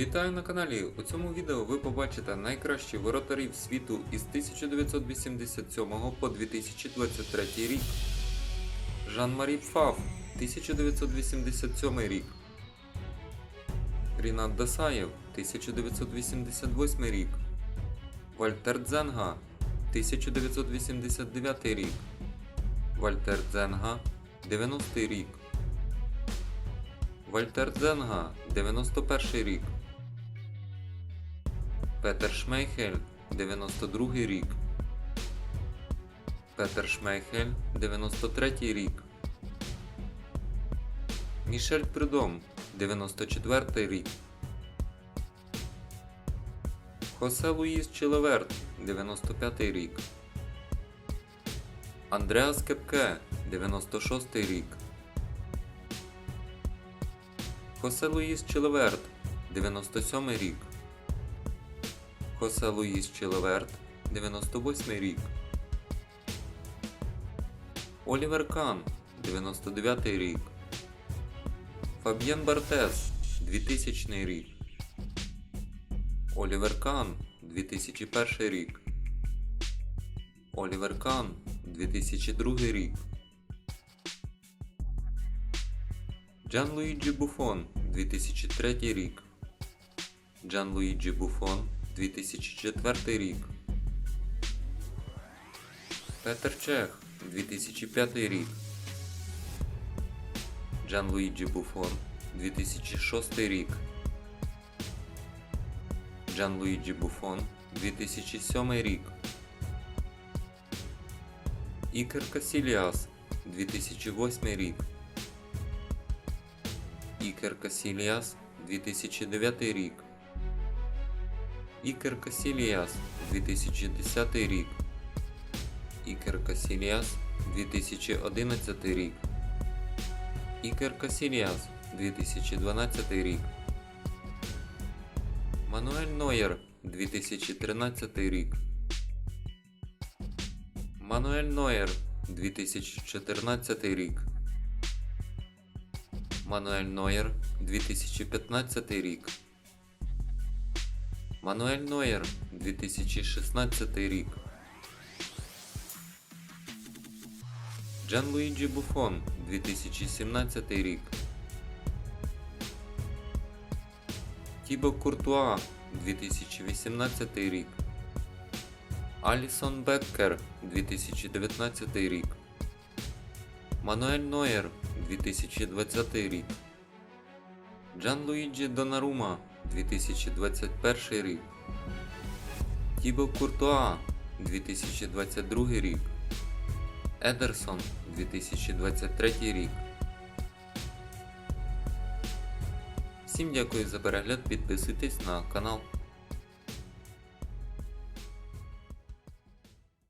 Вітаю на каналі! У цьому відео ви побачите найкращі воротарів світу із 1987 по 2023 рік. Жан-Марі Пфаф 1987 рік. Рінат Дасаєв 1988 рік. Вальтер Дзенга 1989 рік. Вальтер Дзенга 90 рік. Вальтер Дзенга 91 рік. Петер Шмейхель 92 рік. Петер Шмейхель 93 рік. Мішель Придом 94 рік. Хосе Луїс Челеверт 95 рік. Андреас Кепке 96 рік. Хосе Луїс Челеверт 97 рік. Хосе Луїс Челеверт 98 рік. Олівер Кан 99 рік. Фаб'єн Бартес 2000 рік. Олівер Кан 2001 рік. Олівер Кан 2002 рік. Джан Луїджі Буфон 2003 рік. Джан Луїджі Буфон 2004 рік. Петер Чех 2005 рік. Джан Луїджі Буфон 2006 рік. Джан Луїджі Буфон 2007 рік. Ікер Касіліас 2008 рік. Ікер Касіліас 2009 рік. Ікер Касіліас 2010 рік. Ікер Касіліас 2011 рік. Ікер Касіліас 2012 рік. Мануель Нойер 2013 рік. Мануель Нойер 2014 рік. Мануель Нойер 2015 рік. Мануель Нойер 2016 рік. Джан Луїджі Буфон 2017 рік. Тібо Куртуа 2018 рік. Алісон Беккер 2019 рік. Мануель Нойер 2020 рік. Джан Луїджі Донарума 2021 рік. Тібо Куртуа 2022 рік. Едерсон 2023 рік. Всім дякую за перегляд, підписуйтесь на канал.